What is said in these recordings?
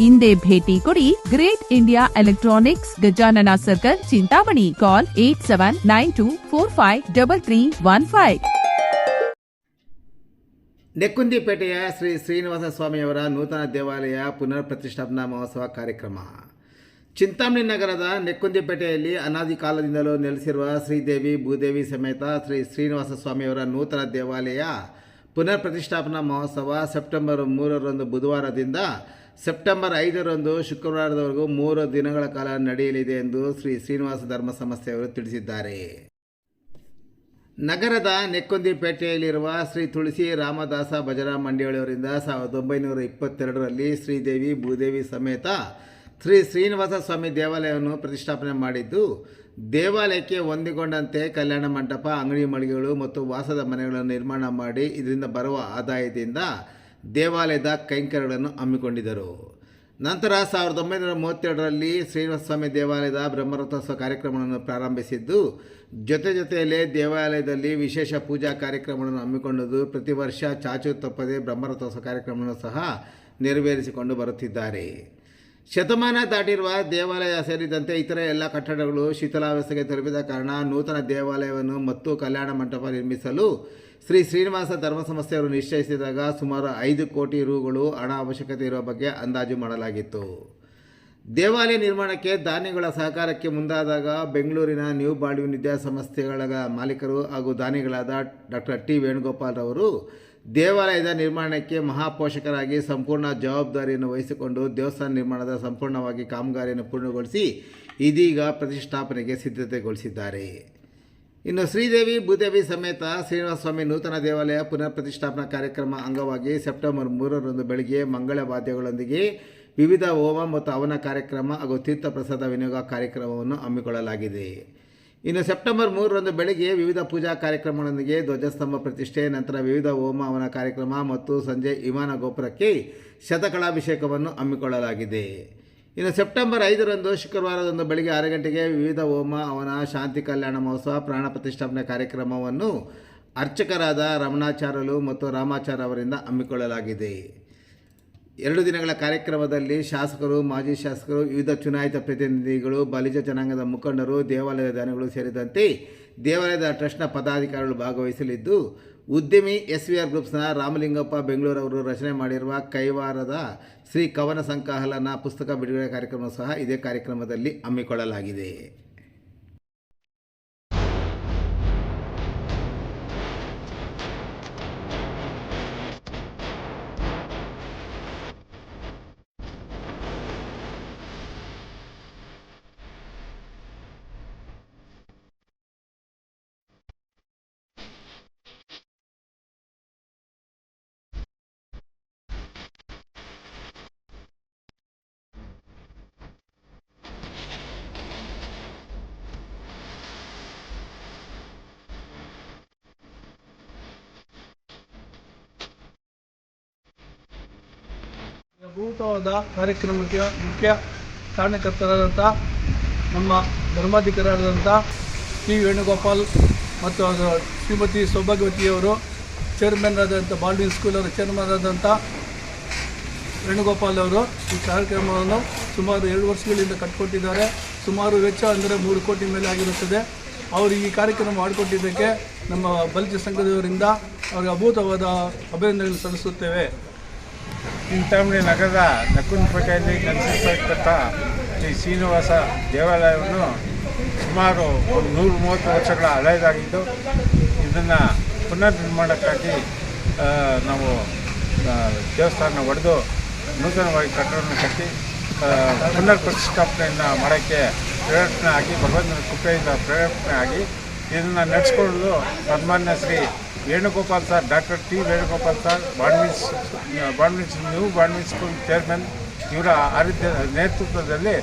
ಇಂದೇ ಭೇಟಿ ಕೊಡಿ Great India electronics Gajanana circle, Chintamani. Call eight seven nine two four five double three one five. ನೆಕ್ಕುಂದಿಪೇಟೆಯ Shri Srinivasa ಸ್ವಾಮಿಯವರ ನೂತನ ದೇವಾಲಯ ಪುನರ್ ಪ್ರತಿಷ್ಠಾಪನಾ ಮಹೋತ್ಸವ ಕಾರ್ಯಕ್ರಮ. ಚಿಂತಾಮಣಿ ನಗರದ ನೆಕ್ಕುಂದಿಪೇಟೆಯಲ್ಲಿ ಅನಾದಿ ಕಾಲದಿಂದಲೂ ನೆಲೆಸಿರುವ ಶ್ರೀದೇವಿ ಭೂದೇವಿ ಸಮೇತ ಶ್ರೀ ಶ್ರೀನಿವಾಸ ಸ್ವಾಮಿಯವರ ನೂತನ ದೇವಾಲಯ ಪುನರ್ ಪ್ರತಿಷ್ಠಾಪನಾ ಮಹೋತ್ಸವ ಸೆಪ್ಟೆಂಬರ್ ಮೂರರಂದು ಬುಧವಾರದಿಂದ ಸೆಪ್ಟೆಂಬರ್ ಐದರಂದು ಶುಕ್ರವಾರದವರೆಗೂ ಮೂರು ದಿನಗಳ ಕಾಲ ನಡೆಯಲಿದೆ ಎಂದು ಶ್ರೀ ಶ್ರೀನಿವಾಸ ಧರ್ಮ ಸಂಸ್ಥೆಯವರು ತಿಳಿಸಿದ್ದಾರೆ. ನಗರದ ನೆಕ್ಕೊಂದಿಪೇಟೆಯಲ್ಲಿರುವ ಶ್ರೀ ತುಳಸಿ ರಾಮದಾಸ ಭಜನಾ ಮಂಡಿಯವರಿಂದ ಸಾವಿರದ ಒಂಬೈನೂರ ಇಪ್ಪತ್ತೆರಡರಲ್ಲಿ ಶ್ರೀದೇವಿ ಭೂದೇವಿ ಸಮೇತ ಶ್ರೀ ಶ್ರೀನಿವಾಸ ಸ್ವಾಮಿ ದೇವಾಲಯವನ್ನು ಪ್ರತಿಷ್ಠಾಪನೆ ಮಾಡಿದ್ದು ದೇವಾಲಯಕ್ಕೆ ಹೊಂದಿಕೊಂಡಂತೆ ಕಲ್ಯಾಣ ಮಂಟಪ, ಅಂಗಡಿ ಮಳಿಗೆಗಳು ಮತ್ತು ವಾಸದ ಮನೆಗಳನ್ನು ನಿರ್ಮಾಣ ಮಾಡಿ ಇದರಿಂದ ಬರುವ ಆದಾಯದಿಂದ ದೇವಾಲಯದ ಕೈಂಕರ್ಯಗಳನ್ನು ಹಮ್ಮಿಕೊಂಡಿದ್ದರು. ನಂತರ ಸಾವಿರದ ಒಂಬೈನೂರ ಮೂವತ್ತೆರಡರಲ್ಲಿ ಶ್ರೀನಿವಾಸ್ವಾಮಿ ದೇವಾಲಯದ ಬ್ರಹ್ಮರಥೋತ್ಸವ ಕಾರ್ಯಕ್ರಮವನ್ನು ಪ್ರಾರಂಭಿಸಿದ್ದು, ಜೊತೆ ಜೊತೆಯಲ್ಲೇ ದೇವಾಲಯದಲ್ಲಿ ವಿಶೇಷ ಪೂಜಾ ಕಾರ್ಯಕ್ರಮಗಳನ್ನು ಹಮ್ಮಿಕೊಂಡದ್ದು, ಪ್ರತಿ ವರ್ಷ ಚಾಚು ತಪ್ಪದೆ ಬ್ರಹ್ಮರಥೋತ್ಸವ ಕಾರ್ಯಕ್ರಮವನ್ನು ಸಹ ನೆರವೇರಿಸಿಕೊಂಡು ಬರುತ್ತಿದ್ದಾರೆ. ಶತಮಾನ ದಾಟಿರುವ ದೇವಾಲಯ ಸೇರಿದಂತೆ ಇತರ ಎಲ್ಲ ಕಟ್ಟಡಗಳು ಶಿಥಿಲಾವಸ್ಥೆಗೆ ತಲುಪಿದ ಕಾರಣ ನೂತನ ದೇವಾಲಯವನ್ನು ಮತ್ತು ಕಲ್ಯಾಣ ಮಂಟಪ ನಿರ್ಮಿಸಲು ಶ್ರೀ ಶ್ರೀನಿವಾಸ ಧರ್ಮ ಸಂಸ್ಥೆಯವರು ನಿಶ್ಚಯಿಸಿದಾಗ ಸುಮಾರು ಐದು ಕೋಟಿ ರೂಗಳು ಹಣ ಅವಶ್ಯಕತೆ ಇರುವ ಬಗ್ಗೆ ಅಂದಾಜು ಮಾಡಲಾಗಿತ್ತು. ದೇವಾಲಯ ನಿರ್ಮಾಣಕ್ಕೆ ದಾನಿಗಳ ಸಹಕಾರಕ್ಕೆ ಮುಂದಾದಾಗ ಬೆಂಗಳೂರಿನ ನ್ಯೂ ಬಾಳ್ವಿ ವಿದ್ಯಾಸಂಸ್ಥೆಗಳ ಮಾಲೀಕರು ಹಾಗೂ ದಾನಿಗಳಾದ ಡಾಕ್ಟರ್ ಟಿ ವೇಣುಗೋಪಾಲ್ ರವರು ದೇವಾಲಯದ ನಿರ್ಮಾಣಕ್ಕೆ ಮಹಾಪೋಷಕರಾಗಿ ಸಂಪೂರ್ಣ ಜವಾಬ್ದಾರಿಯನ್ನು ವಹಿಸಿಕೊಂಡು ದೇವಸ್ಥಾನ ನಿರ್ಮಾಣದ ಸಂಪೂರ್ಣವಾಗಿ ಕಾಮಗಾರಿಯನ್ನು ಪೂರ್ಣಗೊಳಿಸಿ ಇದೀಗ ಪ್ರತಿಷ್ಠಾಪನೆಗೆ ಸಿದ್ಧತೆಗೊಳಿಸಿದ್ದಾರೆ. ಇನ್ನು ಶ್ರೀದೇವಿ ಭೂದೇವಿ ಸಮೇತ ಶ್ರೀನಿವಾಸ ಸ್ವಾಮಿ ನೂತನ ದೇವಾಲಯ ಪುನರ್ ಪ್ರತಿಷ್ಠಾಪನಾ ಕಾರ್ಯಕ್ರಮ ಅಂಗವಾಗಿ ಸೆಪ್ಟೆಂಬರ್ ಮೂರರಂದು ಬೆಳಗ್ಗೆ ಮಂಗಳ ವಾದ್ಯಗಳೊಂದಿಗೆ ವಿವಿಧ ಹೋಮ ಮತ್ತು ಹವನ ಕಾರ್ಯಕ್ರಮ ಹಾಗೂ ತೀರ್ಥ ಪ್ರಸಾದ ವಿನಿಯೋಗ ಕಾರ್ಯಕ್ರಮವನ್ನು ಹಮ್ಮಿಕೊಳ್ಳಲಾಗಿದೆ. ಇನ್ನು ಸೆಪ್ಟೆಂಬರ್ ಮೂರರಂದು ಬೆಳಗ್ಗೆ ವಿವಿಧ ಪೂಜಾ ಕಾರ್ಯಕ್ರಮಗಳೊಂದಿಗೆ ಧ್ವಜಸ್ತಂಭ ಪ್ರತಿಷ್ಠೆ, ನಂತರ ವಿವಿಧ ಹೋಮ ಹವನ ಕಾರ್ಯಕ್ರಮ ಮತ್ತು ಸಂಜೆ ವಿಮಾನ ಗೋಪುರಕ್ಕೆ ಶತಕಲಾಭಿಷೇಕವನ್ನು ಹಮ್ಮಿಕೊಳ್ಳಲಾಗಿದೆ. ಇನ್ನು ಸೆಪ್ಟೆಂಬರ್ ಐದರಂದು ಶುಕ್ರವಾರದಂದು ಬೆಳಗ್ಗೆ ಆರು ಗಂಟೆಗೆ ವಿವಿಧ ಹೋಮ ಹವನ, ಶಾಂತಿ ಕಲ್ಯಾಣ ಮಹೋತ್ಸವ, ಪ್ರಾಣ ಪ್ರತಿಷ್ಠಾಪನೆ ಕಾರ್ಯಕ್ರಮವನ್ನು ಅರ್ಚಕರಾದ ರಮಣಾಚಾರ್ಯರು ಮತ್ತು ರಾಮಾಚಾರ್ಯ ಅವರಿಂದ ಹಮ್ಮಿಕೊಳ್ಳಲಾಗಿದೆ. ಎರಡು ದಿನಗಳ ಕಾರ್ಯಕ್ರಮದಲ್ಲಿ ಶಾಸಕರು, ಮಾಜಿ ಶಾಸಕರು, ವಿವಿಧ ಚುನಾಯಿತ ಪ್ರತಿನಿಧಿಗಳು, ಬಲಿಜ ಜನಾಂಗದ ಮುಖಂಡರು, ದೇವಾಲಯದ ದಾನಿಗಳು ಸೇರಿದಂತೆ ದೇವಾಲಯದ ಟ್ರಸ್ಟ್ನ ಪದಾಧಿಕಾರಿಗಳು ಭಾಗವಹಿಸಲಿದ್ದು, ಉದ್ಯಮಿ ಎಸ್ ವಿ ಆರ್ ಗ್ರೂಪ್ಸ್ನ ರಾಮಲಿಂಗಪ್ಪ ಬೆಂಗಳೂರವರು ರಚನೆ ಮಾಡಿರುವ ಕೈವಾರದ ಶ್ರೀ ಕವನ ಸಂಕಲನ ಪುಸ್ತಕ ಬಿಡುಗಡೆ ಕಾರ್ಯಕ್ರಮ ಸಹ ಇದೇ ಕಾರ್ಯಕ್ರಮದಲ್ಲಿ ಹಮ್ಮಿಕೊಳ್ಳಲಾಗಿದೆ. ಅಭೂತವಾದ ಕಾರ್ಯಕ್ರಮಕ್ಕೆ ಮುಖ್ಯ ಕಾರಣಕರ್ತರಾದಂಥ ನಮ್ಮ ಧರ್ಮಾಧಿಕಾರಿಯಾದಂಥ ಟಿ ವೇಣುಗೋಪಾಲ್ ಮತ್ತು ಶ್ರೀಮತಿ ಸೌಭಾಗ್ಯವತಿಯವರು ಚೇರ್ಮನ್ ಆದಂಥ ಬಾಲ್ಡಿನ್ ಸ್ಕೂಲ್ ಅವರ ಚೇರ್ಮನ್ ಆದಂಥ ವೇಣುಗೋಪಾಲ್ ಅವರು ಈ ಕಾರ್ಯಕ್ರಮವನ್ನು ಸುಮಾರು ಎರಡು ವರ್ಷಗಳಿಂದ ಕಟ್ಕೊಟ್ಟಿದ್ದಾರೆ. ಸುಮಾರು ವೆಚ್ಚ ಅಂದರೆ ಮೂರು ಕೋಟಿ ಮೇಲೆ ಆಗಿರುತ್ತದೆ. ಅವರು ಈ ಕಾರ್ಯಕ್ರಮ ಮಾಡಿಕೊಟ್ಟಿದ್ದಕ್ಕೆ ನಮ್ಮ ಬಲಿತ ಸಂಘದವರಿಂದ ಅವರಿಗೆ ಅಭೂತವಾದ ಅಭಿನಂದನೆಗಳನ್ನು ಸಲ್ಲಿಸುತ್ತೇವೆ. ಚಿಂತಾಮಣಿ ನಗರದ ನಕುನ್ಪೇಟೆಯಲ್ಲಿ ನೆಲೆಸಿರ್ತಕ್ಕಂಥ ಶ್ರೀ ಶ್ರೀನಿವಾಸ ದೇವಾಲಯವನ್ನು ಸುಮಾರು ಒಂದು ನೂರು ಮೂವತ್ತು ವರ್ಷಗಳ ಹಳೆಯದಾಗಿದ್ದು, ಇದನ್ನು ಪುನರ್ ನಿರ್ಮಾಣಕ್ಕಾಗಿ ನಾವು ದೇವಸ್ಥಾನ ಒಡೆದು ನೂತನವಾಗಿ ಕಟ್ಟಡವನ್ನು ಕಟ್ಟಿ ಪುನರ್ ಪ್ರತಿಷ್ಠಾಪನೆಯನ್ನು ಮಾಡೋಕ್ಕೆ ಪ್ರಯತ್ನ ಆಗಿ, ಭಗವಂತನ ಕೃಪೆಯಿಂದ ಪ್ರೇರೇಪಣೆ ಆಗಿ ಇದನ್ನು ನಡೆಸ್ಕೊಳ್ಳೋದು ಸನ್ಮಾನ್ಯ Shri Venugopal sir, doctor T Venugopal sir ಬಾಂಡ್ಮಿಸ್ ಬಾಂಡ್ಮಿಸ್ ನ್ಯೂ ಬಾಂಡ್ಮಿಸ್ ಸ್ಕೂಲ್ ಚೇರ್ಮನ್, ಇವರ ಆರೋಗ್ಯ ನೇತೃತ್ವದಲ್ಲಿ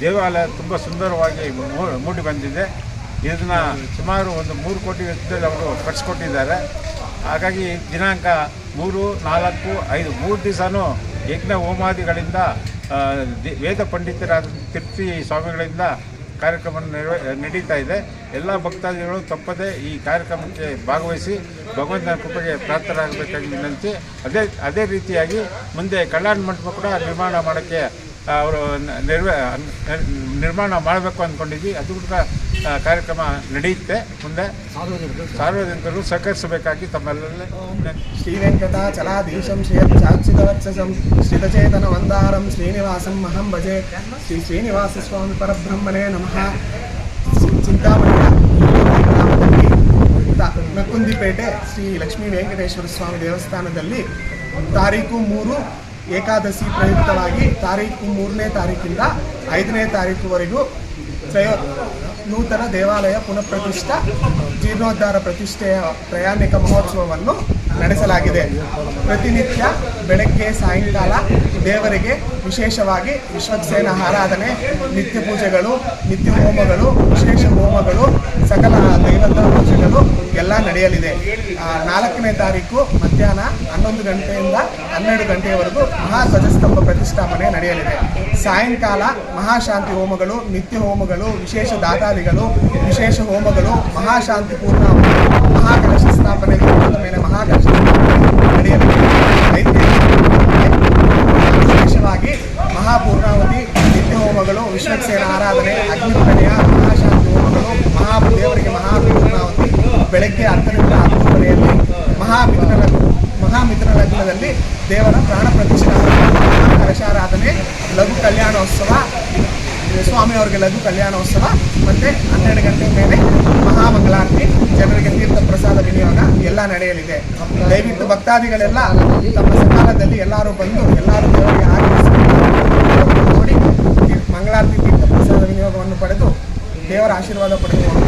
ದೇವಾಲಯ ತುಂಬ ಸುಂದರವಾಗಿ ಮೂಡಿ ಬಂದಿದೆ. ಇದನ್ನು ಸುಮಾರು ಒಂದು ಮೂರು ಕೋಟಿ ವೆಚ್ಚದಲ್ಲಿ ಅವರು ಕಟ್ಸ್ಕೊಟ್ಟಿದ್ದಾರೆ. ಹಾಗಾಗಿ ದಿನಾಂಕ ಮೂರು, ನಾಲ್ಕು, ಐದು, ಮೂರು ದಿವಸನೂ ಯಜ್ಞ ಹೋಮಾದಿಗಳಿಂದ ವೇದ ಪಂಡಿತರಾದ ತೃಪ್ತಿ ಸ್ವಾಮಿಗಳಿಂದ ಕಾರ್ಯಕ್ರಮ ನಡೀತಾ ಇದೆ. ಎಲ್ಲ ಭಕ್ತಾದಿಗಳು ತಪ್ಪದೆ ಈ ಕಾರ್ಯಕ್ರಮಕ್ಕೆ ಭಾಗವಹಿಸಿ ಭಗವಂತನ ಕೃಪೆಗೆ ಪ್ರಾಪ್ತರಾಗಬೇಕಾಗಿ ವಿನಂತಿ. ಅದೇ ಅದೇ ರೀತಿಯಾಗಿ ಮುಂದೆ ಕಲ್ಯಾಣ ಮಂಟಪ ಕೂಡ ನಿರ್ಮಾಣ ಮಾಡೋಕ್ಕೆ ಅವರು ನಿರ್ವ ನಿರ್ಮಾಣ ಮಾಡಬೇಕು ಅಂದ್ಕೊಂಡಿದ್ವಿ. ಅದು ಕೂಡ ಕಾರ್ಯಕ್ರಮ ನಡೆಯುತ್ತೆ. ಮುಂದೆ ಸಾರ್ವಜನಿಕರು. ಸಹಕರಿಸಬೇಕಾಗಿ ತಮ್ಮಲ್ಲೇ ಶ್ರೀವೆಂಕಟ ಚಲಾಧೀಶಂ ಶ್ರೀಯಂ ವರ್ಚಸಂ ಶ್ರೀತಚೇತನ ವಂದಾರಂ ಶ್ರೀನಿವಾಸಂ ಮಹಂ ಭಜೆ. ಶ್ರೀ ಶ್ರೀನಿವಾಸ ಸ್ವಾಮಿ ಪರಬ್ರಹ್ಮನೇ ನಮಃ. ಚಿಂತಾಮಣಿಯ ನಕ್ಕುಂದಿಪೇಟೆ ಶ್ರೀ ಲಕ್ಷ್ಮೀ ವೆಂಕಟೇಶ್ವರ ಸ್ವಾಮಿ ದೇವಸ್ಥಾನದಲ್ಲಿ ತಾರೀಕು ಮೂರು ಏಕಾದಶಿ ಪ್ರಯುಕ್ತವಾಗಿ ತಾರೀಕು ಮೂರನೇ ತಾರೀಕಿಂದ ಐದನೇ ತಾರೀಕುವರೆಗೂ ತ್ರಯೋ ನೂತನ ದೇವಾಲಯ ಪುನಃ ಪ್ರತಿಷ್ಠಾ ಜೀರ್ಣೋದ್ಧಾರ ಪ್ರತಿಷ್ಠೆಯ ಪ್ರಯಾಣಿಕ ಮಹೋತ್ಸವವನ್ನು ನಡೆಸಲಾಗಿದೆ. ಪ್ರತಿನಿತ್ಯ ಬೆಳಗ್ಗೆ, ಸಾಯಂಕಾಲ ದೇವರಿಗೆ ವಿಶೇಷವಾಗಿ ವಿಶ್ವಕ್ಸೇನ ಆರಾಧನೆ, ನಿತ್ಯ ಪೂಜೆಗಳು, ನಿತ್ಯ ಹೋಮಗಳು, ವಿಶೇಷ ಹೋಮಗಳು, ಸಕಲ ದೈವದ ಪೂಜೆಗಳು ಎಲ್ಲ ನಡೆಯಲಿದೆ. ನಾಲ್ಕನೇ ತಾರೀಕು ಮಧ್ಯಾಹ್ನ ಹನ್ನೊಂದು ಗಂಟೆಯಿಂದ ಹನ್ನೆರಡು ಗಂಟೆಯವರೆಗೂ ಮಹಾಧ್ವಜಸ್ತಂಭ ಪ್ರತಿಷ್ಠಾಪನೆ ನಡೆಯಲಿದೆ. ಸಾಯಂಕಾಲ ಮಹಾಶಾಂತಿ ಹೋಮಗಳು, ನಿತ್ಯ ಹೋಮಗಳು, ವಿಶೇಷ ದಾತಾದಿಗಳು, ವಿಶೇಷ ಹೋಮಗಳು ಮಹಾಶಾಂತಿ ಪೂರ್ಣ ಮಹಾಕಲಶ ಸ್ಥಾಪನೆ ಲಿಂಗದ ಮೇಲೆ ಮಹಾಕಲಶ ಸ್ಥಾಪನೆ ನಡೆಯಲಿದೆ ಐದನೇ ವಿಶೇಷವಾಗಿ ಮಹಾಪೂರ್ಣಾವತಿ ನಿತ್ಯ ಹೋಮಗಳು ವಿಶ್ವಕ್ಸೇನ ಆರಾಧನೆ ಅಗ್ನಿಪ್ರಣಯ ಮಹಾಶಾಂತಿ ಹೋಮಗಳು ಮಹಾ ದೇವರಿಗೆ ಮಹಾಪೂರ್ಣಾವತಿ ಬೆಳಗ್ಗೆ ಹತ್ತರಿಂದ ಮಹಾಮಿತ್ರ ಮಹಾಮಿಥುನ ಲಗ್ನದಲ್ಲಿ ದೇವರ ಪ್ರಾಣ ಕಲಶಾರಾಧನೆ ಲಘು ಕಲ್ಯಾಣೋತ್ಸವ, ಸ್ವಾಮಿಯವರಿಗೆ ಲಘು ಕಲ್ಯಾಣೋತ್ಸವ, ಮತ್ತು ಹನ್ನೆರಡು ಗಂಟೆ ಮೇಲೆ ಮಹಾಮಂಗಳಾರತಿ, ಜನರಿಗೆ ತೀರ್ಥ ಪ್ರಸಾದ ವಿನಿಯೋಗ ಎಲ್ಲ ನಡೆಯಲಿದೆ. ದಯವಿಟ್ಟು ಭಕ್ತಾದಿಗಳೆಲ್ಲ ತಮ್ಮ ಸಕಾಲದಲ್ಲಿ ಎಲ್ಲರೂ ಬಂದು ಎಲ್ಲರೂ ದೇವರಿಗೆ ಆಗಮಿಸಿ ನೋಡಿ ಮಂಗಳಾರತಿ ತೀರ್ಥ ಪ್ರಸಾದ ವಿನಿಯೋಗವನ್ನು ಪಡೆದು ದೇವರ ಆಶೀರ್ವಾದ ಪಡೆದುಕೊಂಡು